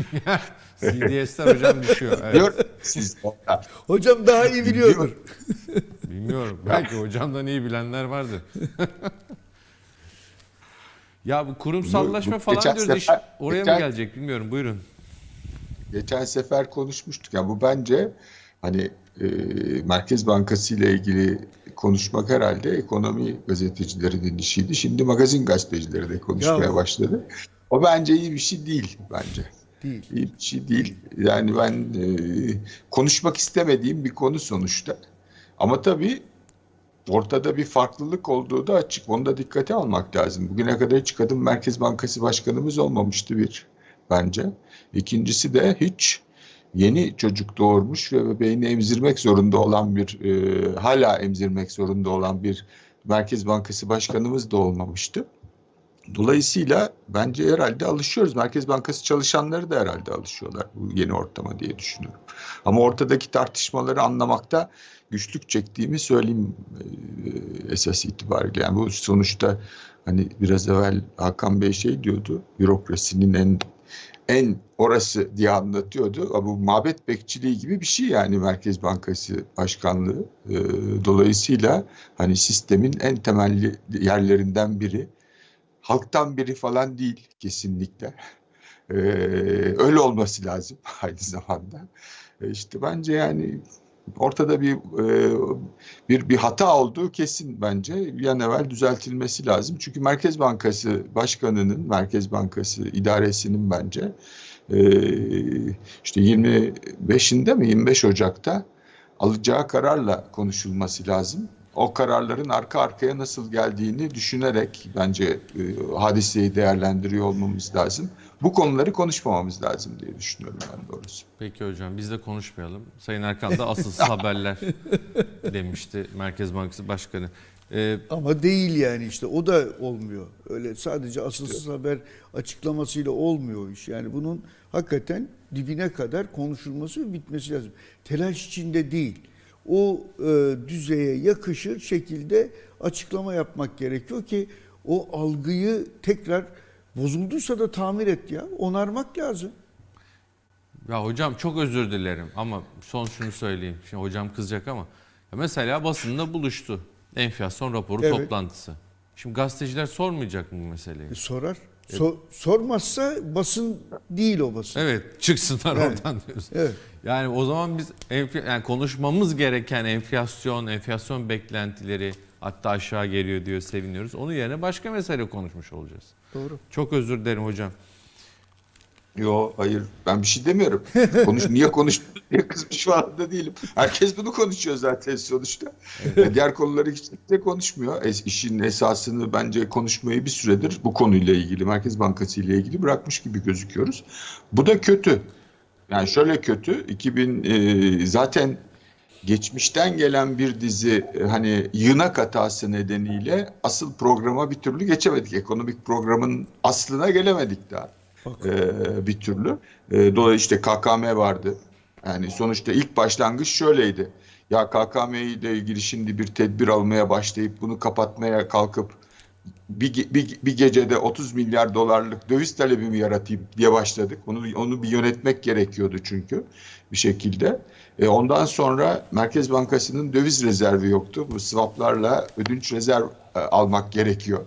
CDS'ler hocam düşüyor. Evet. Diyor siz Hocam daha iyi biliyordur. Bilmiyorum. Belki hocamdan iyi bilenler vardır. ya bu kurumsallaşma Bu- bu falan geçen diyoruz. iş sefer- oraya geçen- mı gelecek bilmiyorum. Buyurun. geçen sefer konuşmuştuk. Yani bu bence hani e, Merkez Bankası ile ilgili konuşmak herhalde ekonomi gazetecilerinin işiydi. Şimdi magazin gazetecileri de konuşmaya Ya- başladı. O bence iyi bir şey değil bence. Değil. Bir şey değil. Yani ben e, konuşmak istemediğim bir konu sonuçta. Ama tabii ortada bir farklılık olduğu da açık. Onu da dikkate almak lazım. Bugüne kadar hiç kadın Merkez Bankası Başkanımız olmamıştı bir bence. İkincisi de hiç yeni çocuk doğurmuş ve bebeğini emzirmek zorunda olan bir, e, hala emzirmek zorunda olan bir Merkez Bankası Başkanımız da olmamıştı. Dolayısıyla bence herhalde alışıyoruz. Merkez Bankası çalışanları da herhalde alışıyorlar bu yeni ortama diye düşünüyorum. Ama ortadaki tartışmaları anlamakta güçlük çektiğimi söyleyeyim e, esas itibariyle. Yani bu sonuçta hani biraz evvel Hakan Bey şey diyordu. Bürokrasinin en en orası diye anlatıyordu. Ama bu mabet bekçiliği gibi bir şey yani Merkez Bankası Başkanlığı. E, dolayısıyla hani sistemin en temelli yerlerinden biri halktan biri falan değil kesinlikle. Ee, öyle olması lazım aynı zamanda. Ee, işte bence yani ortada bir e, bir bir hata olduğu kesin bence. Bir an evvel düzeltilmesi lazım. Çünkü Merkez Bankası Başkanı'nın, Merkez Bankası idaresinin bence e, işte 25'inde mi 25 Ocak'ta alacağı kararla konuşulması lazım. O kararların arka arkaya nasıl geldiğini düşünerek bence e, hadiseyi değerlendiriyor olmamız lazım. Bu konuları konuşmamamız lazım diye düşünüyorum ben doğrusu. Peki hocam biz de konuşmayalım. Sayın Erkan da asılsız haberler demişti Merkez Bankası Başkanı. Ee, Ama değil yani işte o da olmuyor. Öyle sadece asılsız haber açıklamasıyla olmuyor iş. Yani bunun hakikaten dibine kadar konuşulması ve bitmesi lazım. Telaş içinde değil. O e, düzeye yakışır şekilde açıklama yapmak gerekiyor ki o algıyı tekrar bozulduysa da tamir et ya. Onarmak lazım. ya hocam çok özür dilerim ama son şunu söyleyeyim. Şimdi hocam kızacak ama ya mesela basında buluştu. Enflasyon raporu Evet. toplantısı. Şimdi gazeteciler sormayacak mı bu meseleyi? E, sorar. So- sormazsa basın değil o basın. Evet çıksınlar Evet. oradan diyorsun. Evet. Yani o zaman biz enfla- yani konuşmamız gereken enflasyon, enflasyon beklentileri hatta aşağı geliyor diyor seviniyoruz. Onun yerine başka mesele konuşmuş olacağız. Doğru. Çok özür dilerim hocam. Yo hayır ben bir şey demiyorum. Konuş niye konuş diye kızmış falan da değilim. Herkes bunu konuşuyor zaten sonuçta. Diğer konuları hiç de konuşmuyor. Es, işin esasını bence konuşmayı bir süredir bu konuyla ilgili Merkez Bankası ile ilgili bırakmış gibi gözüküyoruz. Bu da kötü. Yani şöyle kötü. 2000 e, zaten geçmişten gelen bir dizi e, hani yığınak hatası nedeniyle asıl programa bir türlü geçemedik. Ekonomik programın aslına gelemedik daha e, bir türlü. E, dolayısıyla işte KKM vardı. Yani sonuçta ilk başlangıç şöyleydi. Ya KKM ile ilgili şimdi bir tedbir almaya başlayıp bunu kapatmaya kalkıp bir, bir, bir gecede 30 milyar dolarlık döviz talebi mi yaratayım diye başladık. Onu, onu bir yönetmek gerekiyordu çünkü bir şekilde. E, ondan sonra Merkez Bankası'nın döviz rezervi yoktu. Bu swaplarla ödünç rezerv e, almak gerekiyor.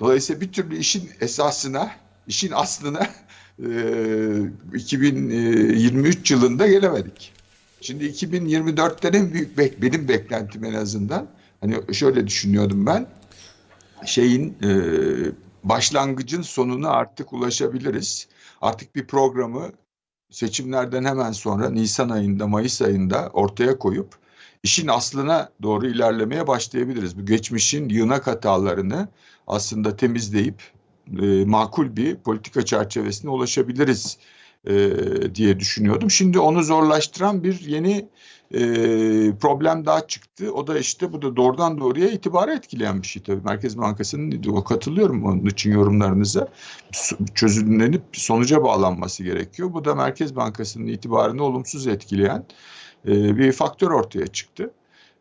Dolayısıyla bir türlü işin esasına, işin aslına e, 2023 yılında gelemedik. Şimdi 2024'ten en büyük bek, benim beklentim en azından. Hani şöyle düşünüyordum ben şeyin e, başlangıcın sonuna artık ulaşabiliriz. Artık bir programı seçimlerden hemen sonra Nisan ayında, Mayıs ayında ortaya koyup işin aslına doğru ilerlemeye başlayabiliriz. Bu geçmişin yığınak hatalarını aslında temizleyip e, makul bir politika çerçevesine ulaşabiliriz e, diye düşünüyordum. Şimdi onu zorlaştıran bir yeni e, problem daha çıktı. O da işte bu da doğrudan doğruya itibarı etkileyen bir şey tabii. Merkez Bankası'nın o katılıyorum onun için yorumlarınıza. Çözümlenip sonuca bağlanması gerekiyor. Bu da Merkez Bankası'nın itibarını olumsuz etkileyen e, bir faktör ortaya çıktı.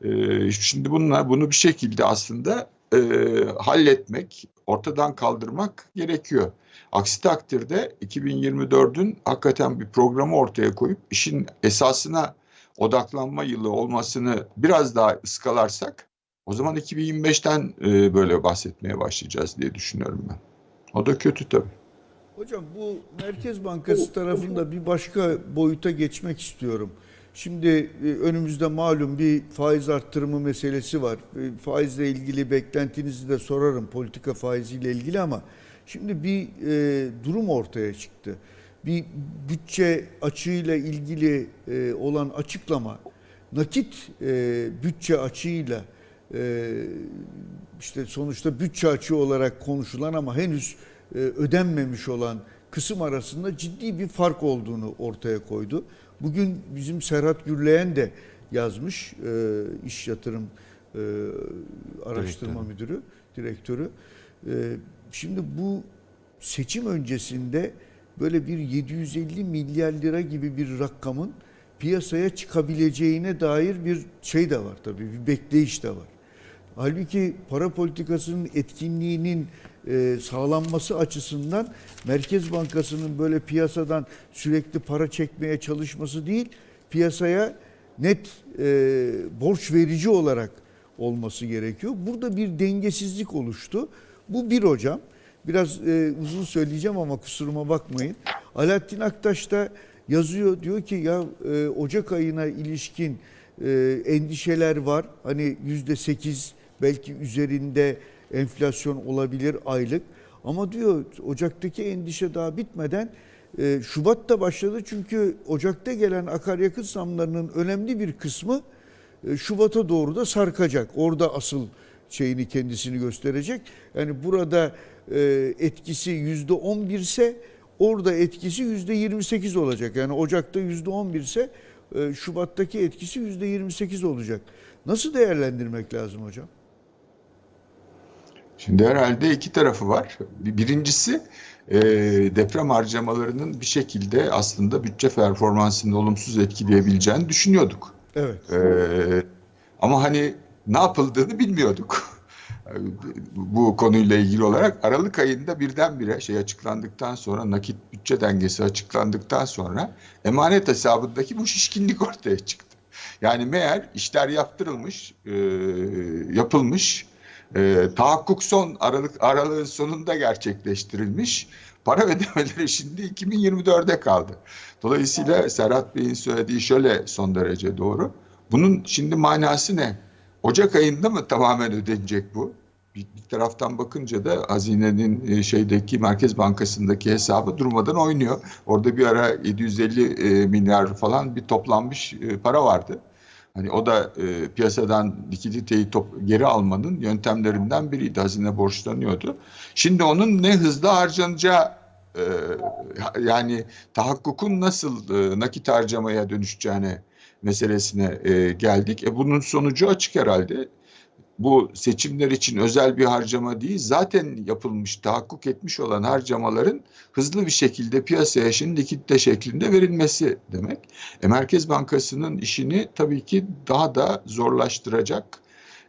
E, şimdi bunlar bunu bir şekilde aslında e, halletmek, ortadan kaldırmak gerekiyor. Aksi takdirde 2024'ün hakikaten bir programı ortaya koyup işin esasına odaklanma yılı olmasını biraz daha ıskalarsak o zaman 2025'ten e, böyle bahsetmeye başlayacağız diye düşünüyorum ben. O da kötü tabii. Hocam bu Merkez Bankası tarafında bir başka boyuta geçmek istiyorum. Şimdi e, önümüzde malum bir faiz arttırımı meselesi var. E, Faizle ilgili beklentinizi de sorarım politika faiziyle ilgili ama şimdi bir e, durum ortaya çıktı. Bir bütçe açığıyla ilgili olan açıklama nakit bütçe açığıyla e, işte sonuçta bütçe açığı olarak konuşulan ama henüz e, ödenmemiş olan kısım arasında ciddi bir fark olduğunu ortaya koydu. Bugün bizim Serhat Gürleyen de yazmış, e, iş yatırım e, araştırma Direktörü. müdürü, direktörü. E, şimdi bu seçim öncesinde böyle bir 750 milyar lira gibi bir rakamın piyasaya çıkabileceğine dair bir şey de var tabii, bir bekleyiş de var. Halbuki para politikasının etkinliğinin e, sağlanması açısından Merkez Bankası'nın böyle piyasadan sürekli para çekmeye çalışması değil, piyasaya net e, borç verici olarak olması gerekiyor. Burada bir dengesizlik oluştu. Bu bir hocam. Biraz e, uzun söyleyeceğim ama kusuruma bakmayın. Alaaddin Aktaş da yazıyor diyor ki ya e, Ocak ayına ilişkin e, endişeler var. Hani yüzde sekiz belki üzerinde enflasyon olabilir aylık. Ama diyor Ocak'taki endişe daha bitmeden e, Şubat'ta başladı çünkü Ocak'ta gelen akaryakıt zamlarının önemli bir kısmı e, Şubat'a doğru da sarkacak. Orada asıl şeyini kendisini gösterecek. Yani burada e, etkisi yüzde on ise orada etkisi yüzde 28 olacak. Yani Ocak'ta yüzde on ise e, Şubat'taki etkisi yüzde 28 olacak. Nasıl değerlendirmek lazım hocam? Şimdi herhalde iki tarafı var. Bir- Birincisi e, deprem harcamalarının bir şekilde aslında bütçe performansını olumsuz etkileyebileceğini düşünüyorduk. Evet. E, ama hani ne yapıldığını bilmiyorduk. Bu konuyla ilgili olarak Aralık ayında birdenbire şey açıklandıktan sonra nakit bütçe dengesi açıklandıktan sonra emanet hesabındaki bu şişkinlik ortaya çıktı. Yani meğer işler yaptırılmış, e, yapılmış, e, tahakkuk son Aralık aralığın sonunda gerçekleştirilmiş. Para ödemeleri şimdi 2024'e kaldı. Dolayısıyla Serhat Bey'in söylediği şöyle son derece doğru. Bunun şimdi manası ne? Ocak ayında mı tamamen ödenecek bu? Bir, bir taraftan bakınca da hazinenin e, şeydeki Merkez Bankası'ndaki hesabı durmadan oynuyor. Orada bir ara 750 e, milyar falan bir toplanmış e, para vardı. Hani o da e, piyasadan likiditeyi top, geri almanın yöntemlerinden biriydi. Hazine borçlanıyordu. Şimdi onun ne hızlı harcanacağı e, yani tahakkukun nasıl e, nakit harcamaya dönüşeceğine meselesine e, geldik. E, bunun sonucu açık herhalde. Bu seçimler için özel bir harcama değil, zaten yapılmış, tahakkuk etmiş olan harcamaların hızlı bir şekilde piyasaya şimdi likitte şeklinde verilmesi demek. E, Merkez Bankası'nın işini tabii ki daha da zorlaştıracak,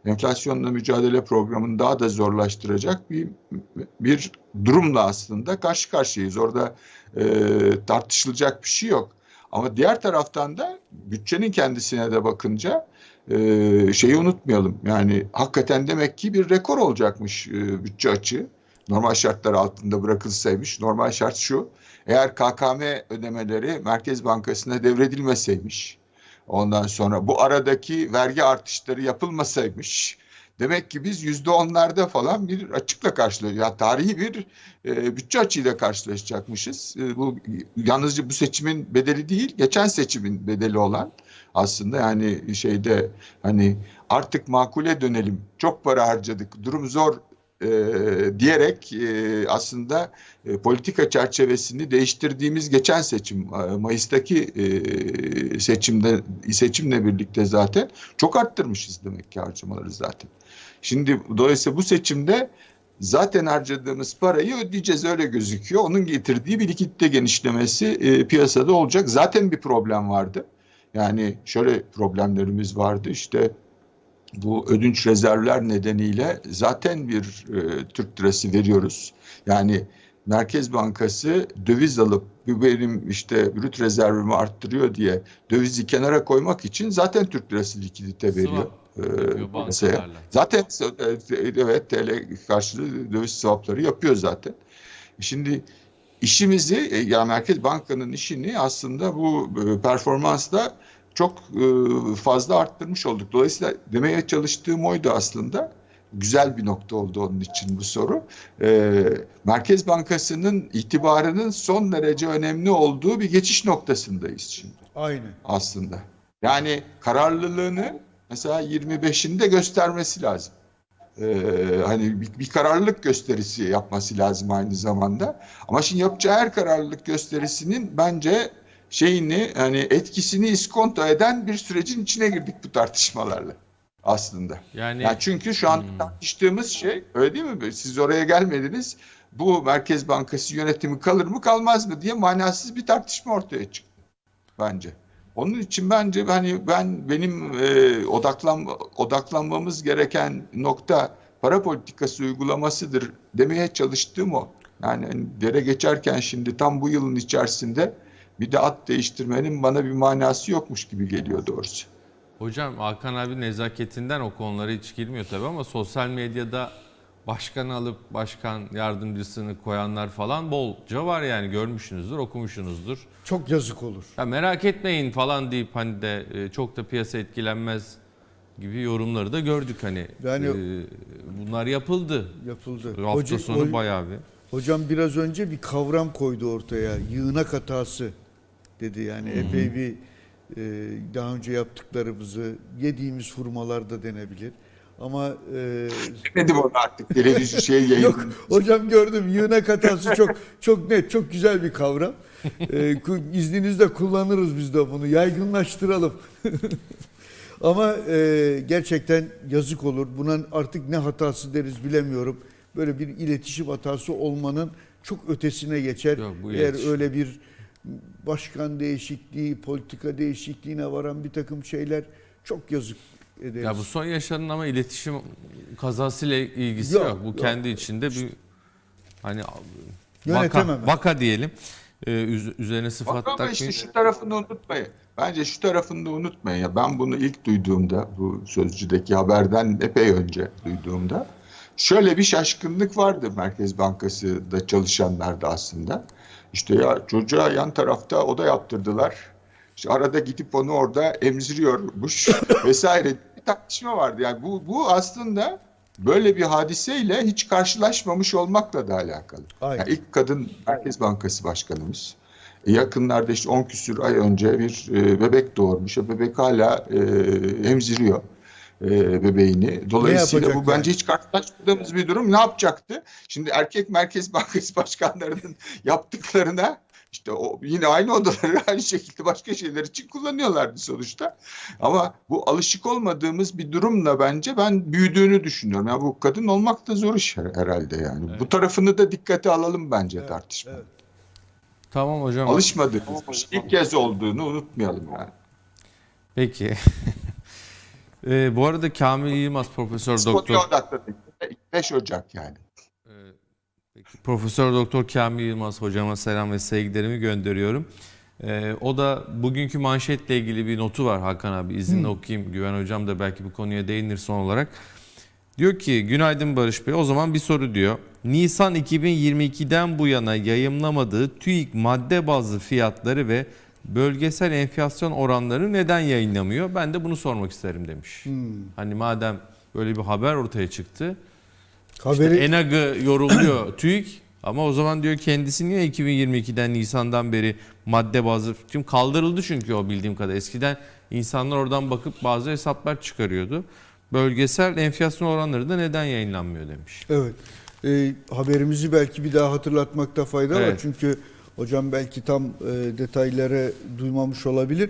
enflasyonla mücadele programını daha da zorlaştıracak bir bir durumla aslında karşı karşıyayız. Orada e, tartışılacak bir şey yok. Ama diğer taraftan da bütçenin kendisine de bakınca e, şeyi unutmayalım. Yani hakikaten demek ki bir rekor olacakmış e, bütçe açığı. Normal şartlar altında bırakılsaymış. Normal şart şu. Eğer KKM ödemeleri Merkez Bankası'na devredilmeseymiş. Ondan sonra bu aradaki vergi artışları yapılmasaymış. Demek ki biz yüzde onlarda falan bir açıkla karşılaşıyoruz. Yani tarihi bir e, bütçe açığıyla karşılaşacakmışız. E, bu yalnızca bu seçimin bedeli değil, geçen seçimin bedeli olan aslında yani şeyde hani artık makule dönelim, çok para harcadık, durum zor e, diyerek e, aslında e, politika çerçevesini değiştirdiğimiz geçen seçim e, Mayıs'taki e, seçimde seçimle birlikte zaten çok arttırmışız demek ki harcamaları zaten. Şimdi dolayısıyla bu seçimde zaten harcadığımız parayı ödeyeceğiz öyle gözüküyor. Onun getirdiği bir likitte genişlemesi e, piyasada olacak. Zaten bir problem vardı. Yani şöyle problemlerimiz vardı işte bu ödünç rezervler nedeniyle zaten bir e, Türk lirası veriyoruz. Yani Merkez Bankası döviz alıp bu benim işte brüt rezervimi arttırıyor diye dövizi kenara koymak için zaten Türk lirası likidite veriyor. Swap e. Zaten e, evet TL karşılığı döviz swapları yapıyor zaten. Şimdi işimizi e, ya Merkez Banka'nın işini aslında bu e, performansla çok e, fazla arttırmış olduk. Dolayısıyla demeye çalıştığım oydu aslında. Güzel bir nokta oldu onun için bu soru. Merkez Bankası'nın itibarının son derece önemli olduğu bir geçiş noktasındayız şimdi Aynı. aslında. Yani kararlılığını mesela 25'inde göstermesi lazım. Ee, hani bir, bir kararlılık gösterisi yapması lazım aynı zamanda. Ama şimdi yapacağı her kararlılık gösterisinin bence şeyini hani etkisini iskonto eden bir sürecin içine girdik bu tartışmalarla aslında. Yani Yani çünkü şu an Hmm. tartıştığımız şey öyle değil mi? Siz oraya gelmediniz. Bu Merkez Bankası yönetimi kalır mı kalmaz mı diye manasız bir tartışma ortaya çıktı bence. Onun için bence hani ben benim e, odaklan odaklanmamız gereken nokta para politikası uygulamasıdır demeye çalıştığım o. Yani hani dere geçerken şimdi tam bu yılın içerisinde bir de at değiştirmenin bana bir manası yokmuş gibi geliyor doğrusu. Hocam Hakan abi nezaketinden o konulara hiç girmiyor tabii ama sosyal medyada başkan alıp başkan yardımcısını koyanlar falan bolca var yani görmüşsünüzdür, okumuşsunuzdur. Çok yazık olur. Ya merak etmeyin falan deyip hani de e, çok da piyasa etkilenmez gibi yorumları da gördük hani. Yani- E, bunlar yapıldı. Yapıldı. Hafta Hoca- sonu bayağı bir. Hocam biraz önce bir kavram koydu ortaya. Yığınak hatası dedi yani epey bir e, daha önce yaptıklarımızı yediğimiz hurmalarda denebilir. Ama e, Dedim onu artık televizyon şey yayın. yok hocam gördüm yığınak hatası çok çok net çok güzel bir kavram. E, izninizle kullanırız biz de bunu yaygınlaştıralım. Ama e, gerçekten yazık olur. Buna artık ne hatası deriz bilemiyorum. Böyle bir iletişim hatası olmanın çok ötesine geçer. Yok, bu Eğer iletişim. öyle bir başkan değişikliği, politika değişikliğine varan bir takım şeyler çok yazık ederiz. Ya bu son yaşanan ama iletişim kazasıyla ilgisi Yok, yok. Bu yok. kendi içinde bir hani vaka, vaka diyelim. Ee, üz- üzerine sıfat Bak ama işte şu tarafını unutmayın. Bence şu tarafını da unutmayın. Ya ben bunu ilk duyduğumda bu sözcüdeki haberden epey önce duyduğumda şöyle bir şaşkınlık vardı Merkez Bankası'da çalışanlarda aslında. İşte ya çocuğa yan tarafta oda yaptırdılar. İşte arada gidip onu orada emziriyormuş vesaire bir tartışma vardı. Yani bu bu aslında böyle bir hadiseyle hiç karşılaşmamış olmakla da alakalı. Aynen. Yani ilk kadın Merkez Bankası Başkanımız. E, Yakınlarda işte 10 küsür ay önce bir e, bebek doğurmuş. O bebek hala e, emziriyor e, bebeğini. Dolayısıyla bu bence hiç karşılaşmadığımız bir durum. Ne yapacaktı? Şimdi erkek Merkez Bankası Başkanlarının yaptıklarına işte o yine aynı odaları aynı şekilde başka şeyler için kullanıyorlardı sonuçta. Ama bu alışık olmadığımız bir durumla bence ben büyüdüğünü düşünüyorum. Yani bu kadın olmak da zor iş her- herhalde yani. Bu tarafını da dikkate alalım bence Evet, tartışma. evet. Tamam hocam. Alışmadığımız bir şey. İlk kez olduğunu unutmayalım yani. Peki. Ee, bu arada Kamil Yılmaz Profesör Doktor Konuya odaklanın. 5 Ocak yani. Profesör Doktor Kamil Yılmaz hocama selam ve sevgilerimi gönderiyorum. Ee, o da bugünkü manşetle ilgili bir notu var Hakan abi izinle okuyayım. Güven hocam da belki bu konuya değinir son olarak. Diyor ki günaydın Barış Bey o zaman bir soru diyor. Nisan 2022'den bu yana yayımlamadığı TÜİK madde bazlı fiyatları ve bölgesel enflasyon oranları neden yayınlamıyor? Ben de bunu sormak isterim demiş. Hani madem böyle bir haber ortaya çıktı. Haberi İşte ENAG'ı yoruluyor TÜİK ama o zaman diyor kendisi niye 2022'den Nisan'dan beri madde bazı şimdi kaldırıldı çünkü o bildiğim kadar eskiden insanlar oradan bakıp bazı hesaplar çıkarıyordu. Bölgesel enflasyon oranları da neden yayınlanmıyor demiş. Evet. Ee, haberimizi belki bir daha hatırlatmakta fayda var. Evet. Çünkü hocam belki tam e, detayları duymamış olabilir.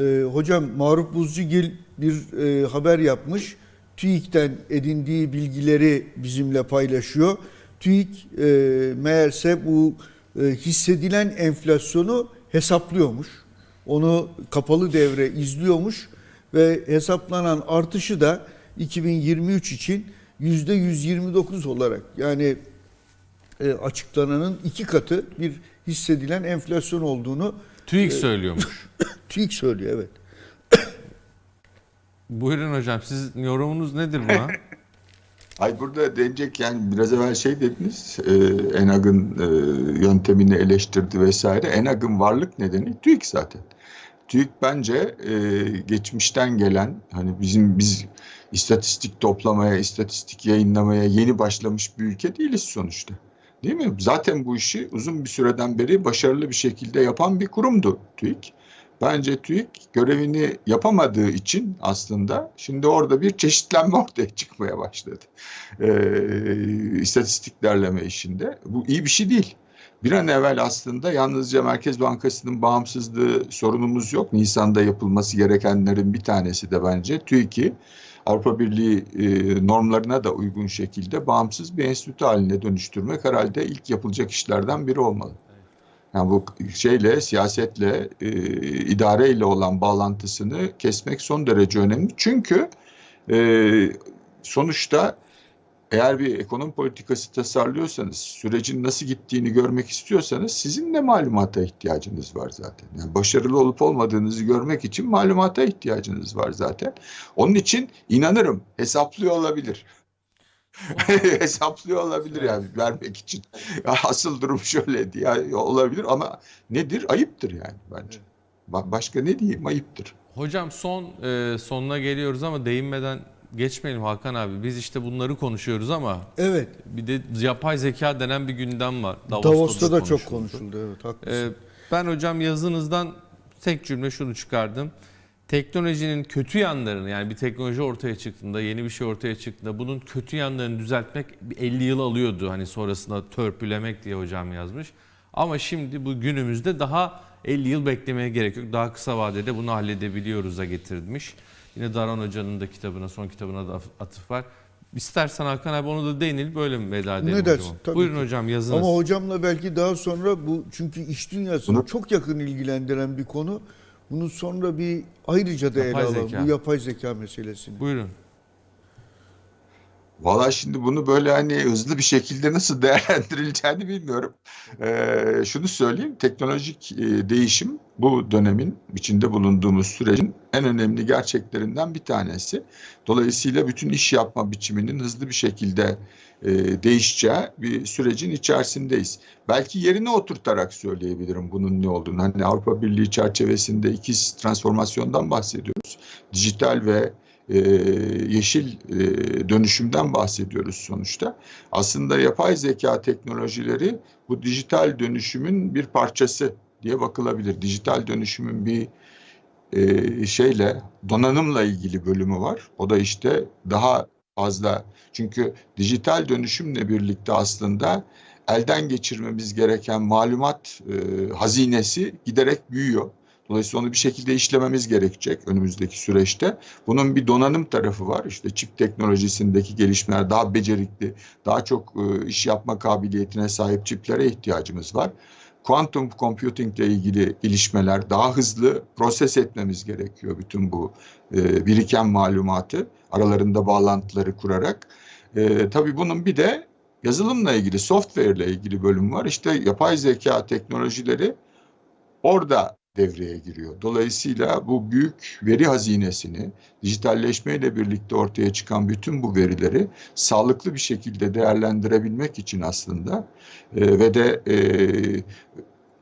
E, hocam Maruf Buzcugil bir e, haber yapmış. TÜİK'ten edindiği bilgileri bizimle paylaşıyor. TÜİK e, meğerse bu e, hissedilen enflasyonu hesaplıyormuş. Onu kapalı devre izliyormuş ve hesaplanan artışı da 2023 için yüzde 129 olarak yani e, açıklananın iki katı bir hissedilen enflasyon olduğunu TÜİK söylüyormuş. TÜİK söylüyor evet. Buyurun hocam sizin yorumunuz nedir buna? Ay burada denecek yani biraz evvel şey dediniz e, Enag'ın e, yöntemini eleştirdi vesaire. Enag'ın varlık nedeni TÜİK zaten. TÜİK bence e, geçmişten gelen hani bizim biz istatistik toplamaya, istatistik yayınlamaya yeni başlamış bir ülke değiliz sonuçta. Değil mi? Zaten bu işi uzun bir süreden beri başarılı bir şekilde yapan bir kurumdu TÜİK. Bence TÜİK görevini yapamadığı için aslında şimdi orada bir çeşitlenme ortaya çıkmaya başladı. Ee, istatistik derleme işinde. Bu iyi bir şey değil. Bir an evvel aslında yalnızca Merkez Bankası'nın bağımsızlığı sorunumuz yok. Nisan'da yapılması gerekenlerin bir tanesi de bence TÜİK'i Avrupa Birliği e, normlarına da uygun şekilde bağımsız bir enstitü haline dönüştürmek herhalde ilk yapılacak işlerden biri olmalı. Yani bu şeyle, siyasetle, e, idareyle olan bağlantısını kesmek son derece önemli. Çünkü e, sonuçta eğer bir ekonomi politikası tasarlıyorsanız, sürecin nasıl gittiğini görmek istiyorsanız sizin de malumata ihtiyacınız var zaten. Yani başarılı olup olmadığınızı görmek için malumata ihtiyacınız var zaten. Onun için inanırım hesaplıyor olabilir. hesaplıyor olabilir yani vermek için. Asıl durum şöyle diye olabilir ama nedir? Ayıptır yani bence. Ba- Başka ne diyeyim? Ayıptır. Hocam son e, sonuna geliyoruz ama değinmeden geçmeyelim Hakan abi. Biz işte bunları konuşuyoruz ama Evet. bir de yapay zeka denen bir gündem var. Davos'ta, da çok konuşuldu. konuşuldu. Evet, haklısın. Ee, ben hocam yazınızdan tek cümle şunu çıkardım. Teknolojinin kötü yanlarını yani bir teknoloji ortaya çıktığında, yeni bir şey ortaya çıktığında bunun kötü yanlarını düzeltmek bir 50 yıl alıyordu. Hani sonrasında törpülemek diye hocam yazmış. Ama şimdi bu günümüzde daha 50 yıl beklemeye gerek yok. Daha kısa vadede bunu halledebiliyoruz'a getirmiş. Yine Daran Hoca'nın da kitabına, son kitabına da atıf var. İstersen Hakan abi onu da değinelim böyle mi veda edelim Ne dersin? hocam? Tabii Buyurun ki. hocam yazınız. Ama hocamla belki daha sonra bu çünkü iş dünyasını çok yakın ilgilendiren bir konu. Bunu sonra bir ayrıca da ele Yapay alalım. zeka. Bu yapay zeka meselesini. Buyurun. Valla şimdi bunu böyle hani hızlı bir şekilde nasıl değerlendirileceğini bilmiyorum. Ee, şunu söyleyeyim, teknolojik e, değişim bu dönemin içinde bulunduğumuz sürecin en önemli gerçeklerinden bir tanesi. Dolayısıyla bütün iş yapma biçiminin hızlı bir şekilde e, değişeceği bir sürecin içerisindeyiz. Belki yerine oturtarak söyleyebilirim bunun ne olduğunu. Hani Avrupa Birliği çerçevesinde ikiz transformasyondan bahsediyoruz. Dijital ve e, yeşil e, dönüşümden bahsediyoruz sonuçta. Aslında yapay zeka teknolojileri bu dijital dönüşümün bir parçası diye bakılabilir. Dijital dönüşümün bir e, şeyle donanımla ilgili bölümü var. O da işte daha fazla çünkü dijital dönüşümle birlikte aslında elden geçirmemiz gereken malumat e, hazinesi giderek büyüyor. Dolayısıyla onu bir şekilde işlememiz gerekecek önümüzdeki süreçte. Bunun bir donanım tarafı var. İşte çip teknolojisindeki gelişmeler daha becerikli, daha çok e, iş yapma kabiliyetine sahip çiplere ihtiyacımız var. Quantum computing ile ilgili gelişmeler daha hızlı proses etmemiz gerekiyor bütün bu e, biriken malumatı aralarında bağlantıları kurarak. E, tabii bunun bir de yazılımla ilgili, software ile ilgili bölüm var. İşte yapay zeka teknolojileri orada devreye giriyor. Dolayısıyla bu büyük veri hazinesini dijitalleşmeyle birlikte ortaya çıkan bütün bu verileri sağlıklı bir şekilde değerlendirebilmek için aslında e, ve de e,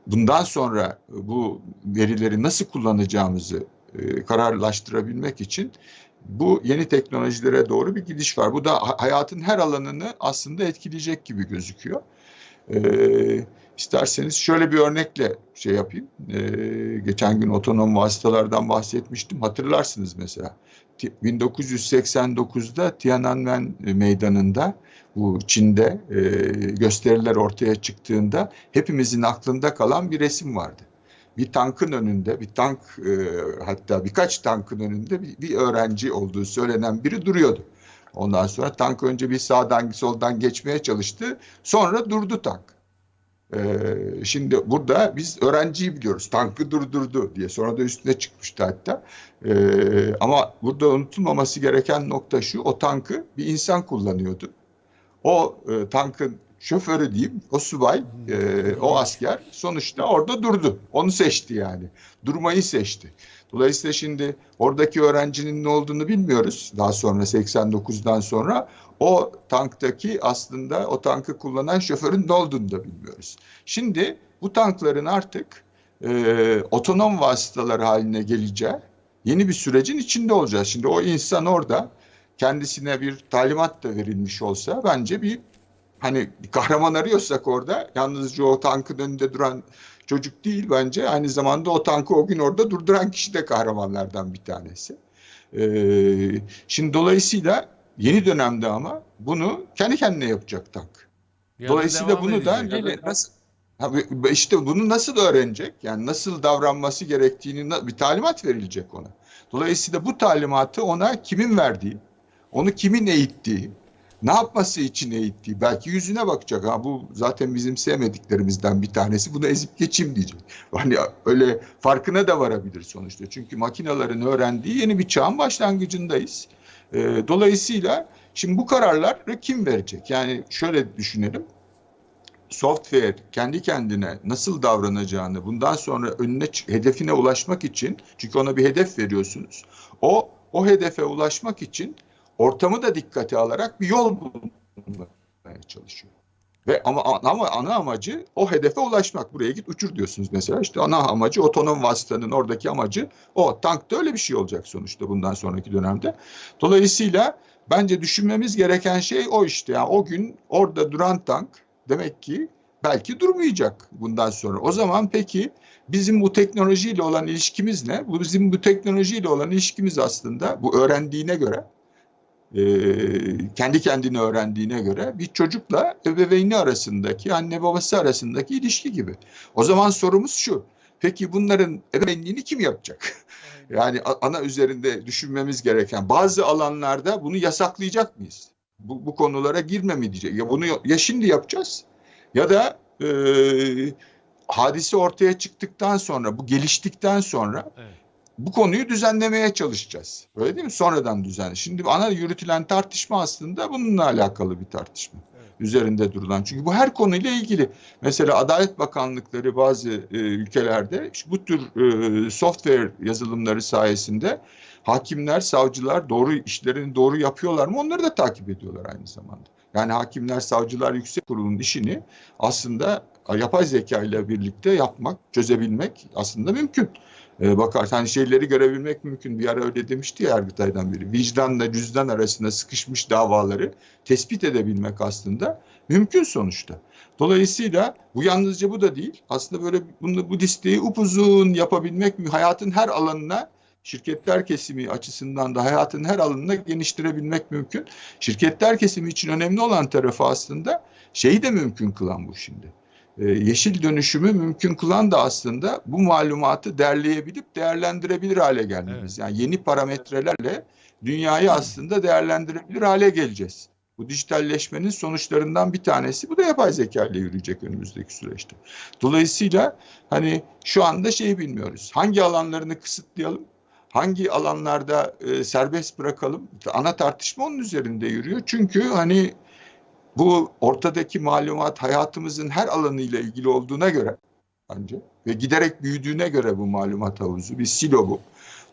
bundan sonra bu verileri nasıl kullanacağımızı e, kararlaştırabilmek için bu yeni teknolojilere doğru bir gidiş var. Bu da ha- hayatın her alanını aslında etkileyecek gibi gözüküyor. Ee, isterseniz şöyle bir örnekle şey yapayım. Ee, geçen gün otonom vasıtalardan bahsetmiştim. Hatırlarsınız mesela. Ti- 1989'da Tiananmen meydanında bu Çin'de e, gösteriler ortaya çıktığında hepimizin aklında kalan bir resim vardı. Bir tankın önünde, bir tank e, hatta birkaç tankın önünde bir, bir öğrenci olduğu söylenen biri duruyordu. Ondan sonra tank önce bir sağdan soldan geçmeye çalıştı. Sonra durdu tank. Ee, şimdi burada biz öğrenciyi biliyoruz. Tankı durdurdu diye. Sonra da üstüne çıkmıştı hatta. Ee, ama burada unutulmaması gereken nokta şu. O tankı bir insan kullanıyordu. O e, tankın şoförü diyeyim, o subay, e, o asker sonuçta orada durdu. Onu seçti yani. Durmayı seçti. Dolayısıyla şimdi oradaki öğrencinin ne olduğunu bilmiyoruz. Daha sonra 89'dan sonra o tanktaki aslında o tankı kullanan şoförün ne olduğunu da bilmiyoruz. Şimdi bu tankların artık e, otonom vasıtalar haline geleceği yeni bir sürecin içinde olacağız. Şimdi o insan orada kendisine bir talimat da verilmiş olsa bence bir hani bir kahraman arıyorsak orada yalnızca o tankın önünde duran çocuk değil bence aynı zamanda o tankı o gün orada durduran kişi de kahramanlardan bir tanesi. Ee, şimdi dolayısıyla yeni dönemde ama bunu kendi kendine yapacak tank. Ya da Dolayısıyla bunu da neyle- nasıl işte bunu nasıl öğrenecek? Yani nasıl davranması gerektiğini bir talimat verilecek ona. Dolayısıyla bu talimatı ona kimin verdiği, onu kimin eğittiği, ne yapması için eğittiği, belki yüzüne bakacak. Ha bu zaten bizim sevmediklerimizden bir tanesi. Bunu ezip geçeyim diyecek. Hani öyle farkına da varabilir sonuçta. Çünkü makinelerin öğrendiği yeni bir çağın başlangıcındayız. Ee, dolayısıyla şimdi bu kararları kim verecek? Yani şöyle düşünelim software kendi kendine nasıl davranacağını bundan sonra önüne hedefine ulaşmak için çünkü ona bir hedef veriyorsunuz. O o hedefe ulaşmak için ortamı da dikkate alarak bir yol bulmaya çalışıyor. Ve ama ama ana amacı o hedefe ulaşmak. Buraya git uçur diyorsunuz mesela. İşte ana amacı otonom vasıtanın oradaki amacı o. Tankta öyle bir şey olacak sonuçta bundan sonraki dönemde. Dolayısıyla bence düşünmemiz gereken şey o işte. Yani o gün orada duran tank demek ki belki durmayacak bundan sonra. O zaman peki bizim bu teknolojiyle olan ilişkimiz ne? Bu bizim bu teknolojiyle olan ilişkimiz aslında bu öğrendiğine göre e, kendi kendini öğrendiğine göre bir çocukla ebeveyni arasındaki anne babası arasındaki ilişki gibi. O zaman sorumuz şu. Peki bunların ebeveynliğini kim yapacak? Yani ana üzerinde düşünmemiz gereken bazı alanlarda bunu yasaklayacak mıyız? Bu, bu konulara girme mi diyecek? Ya bunu ya şimdi yapacağız ya da e, hadise ortaya çıktıktan sonra bu geliştikten sonra Evet. Bu konuyu düzenlemeye çalışacağız. Öyle değil mi? Sonradan düzen. Şimdi ana yürütülen tartışma aslında bununla alakalı bir tartışma. Üzerinde durulan. Çünkü bu her konuyla ilgili. Mesela Adalet Bakanlıkları bazı e, ülkelerde işte bu tür e, software yazılımları sayesinde hakimler, savcılar doğru işlerini doğru yapıyorlar mı? Onları da takip ediyorlar aynı zamanda. Yani hakimler, savcılar, yüksek kurulun işini aslında yapay zeka ile birlikte yapmak, çözebilmek aslında mümkün. Ee, bakarsan hani şeyleri görebilmek mümkün. Bir ara öyle demişti ya Yargıtay'dan biri. Vicdanla cüzdan arasında sıkışmış davaları tespit edebilmek aslında mümkün sonuçta. Dolayısıyla bu yalnızca bu da değil. Aslında böyle bunu, bu listeyi upuzun yapabilmek hayatın her alanına şirketler kesimi açısından da hayatın her alanına geniştirebilmek mümkün. Şirketler kesimi için önemli olan tarafı aslında şeyi de mümkün kılan bu şimdi. Ee, yeşil dönüşümü mümkün kılan da aslında bu malumatı derleyebilip değerlendirebilir hale gelmemiz. Evet. Yani yeni parametrelerle dünyayı aslında değerlendirebilir hale geleceğiz. Bu dijitalleşmenin sonuçlarından bir tanesi bu da yapay zeka ile yürüyecek önümüzdeki süreçte. Dolayısıyla hani şu anda şeyi bilmiyoruz. Hangi alanlarını kısıtlayalım? Hangi alanlarda e, serbest bırakalım? Ana tartışma onun üzerinde yürüyor. Çünkü hani bu ortadaki malumat hayatımızın her alanıyla ilgili olduğuna göre bence ve giderek büyüdüğüne göre bu malumat havuzu bir silo bu.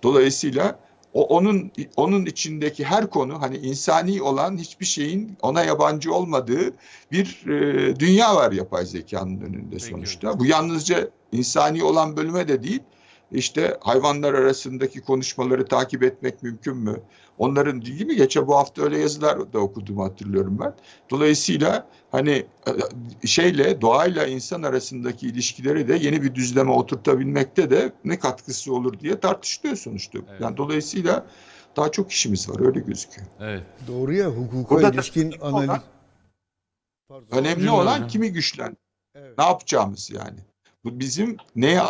Dolayısıyla o onun onun içindeki her konu hani insani olan hiçbir şeyin ona yabancı olmadığı bir e, dünya var yapay zekanın önünde Peki. sonuçta. Bu yalnızca insani olan bölüme de değil. İşte hayvanlar arasındaki konuşmaları takip etmek mümkün mü? Onların değil mi? Geçen bu hafta öyle yazılar da okuduğumu hatırlıyorum ben. Dolayısıyla hani e, şeyle doğayla insan arasındaki ilişkileri de yeni bir düzleme oturtabilmekte de ne katkısı olur diye tartışılıyor sonuçta. Evet. Yani dolayısıyla daha çok işimiz var öyle gözüküyor. Evet. Doğru ya hukuka Burada da ilişkin olan- analiz. Pardon. Önemli olan kimi güçlen, Evet. ne yapacağımız yani. Bu bizim neye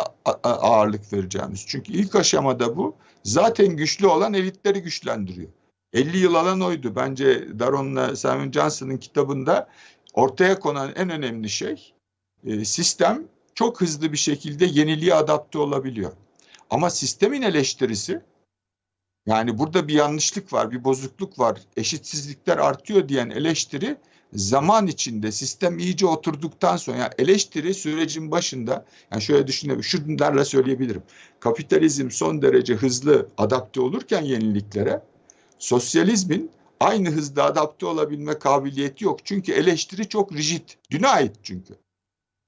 ağırlık vereceğimiz. Çünkü ilk aşamada bu zaten güçlü olan elitleri güçlendiriyor. 50 yıl alan oydu. Bence Daron'la Simon Johnson'ın kitabında ortaya konan en önemli şey e, sistem çok hızlı bir şekilde yeniliğe adapte olabiliyor. Ama sistemin eleştirisi yani burada bir yanlışlık var, bir bozukluk var, eşitsizlikler artıyor diyen eleştiri zaman içinde sistem iyice oturduktan sonra yani eleştiri sürecin başında yani şöyle düşünebilirim, şunlarla söyleyebilirim. Kapitalizm son derece hızlı adapte olurken yeniliklere sosyalizmin aynı hızda adapte olabilme kabiliyeti yok. Çünkü eleştiri çok rigid. Düne ait çünkü.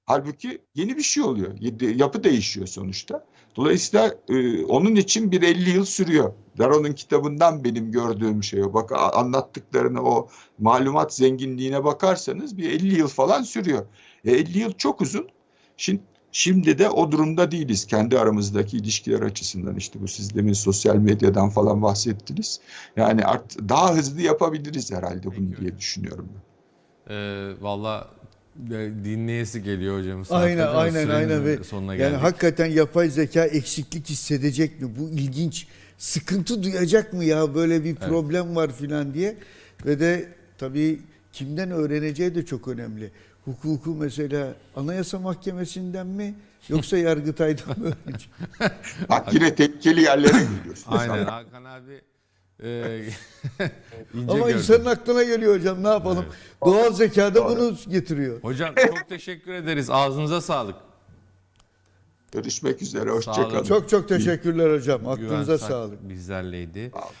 Halbuki yeni bir şey oluyor. Yapı değişiyor sonuçta. Dolayısıyla e, onun için bir 50 yıl sürüyor. Daron'un kitabından benim gördüğüm şey o. Bak anlattıklarına o malumat zenginliğine bakarsanız bir 50 yıl falan sürüyor. E, 50 yıl çok uzun. Şimdi Şimdi de o durumda değiliz kendi aramızdaki ilişkiler açısından işte bu siz demin sosyal medyadan falan bahsettiniz. Yani art, daha hızlı yapabiliriz herhalde bunu Peki diye düşünüyorum ben. Ee, Valla dinleyesi geliyor hocam. Aynen aynen aynen ve sonuna yani geldik. hakikaten yapay zeka eksiklik hissedecek mi? Bu ilginç. Sıkıntı duyacak mı ya böyle bir problem var filan diye. Ve de tabii kimden öğreneceği de çok önemli. Hukuku mesela Anayasa Mahkemesi'nden mi yoksa Yargıtay'dan mı öğrenecek? Bak yine tehlikeli yerlere gidiyoruz. Aynen Hakan abi e, ince Ama gördüm. insanın aklına geliyor hocam ne yapalım? Doğal zeka da bunu getiriyor. Hocam çok teşekkür ederiz. Ağzınıza sağlık. Görüşmek üzere. Hoşçakalın. Çok çok teşekkürler hocam. Güven Aklınıza Sak sağlık. Bizlerleydi. Sağ olun.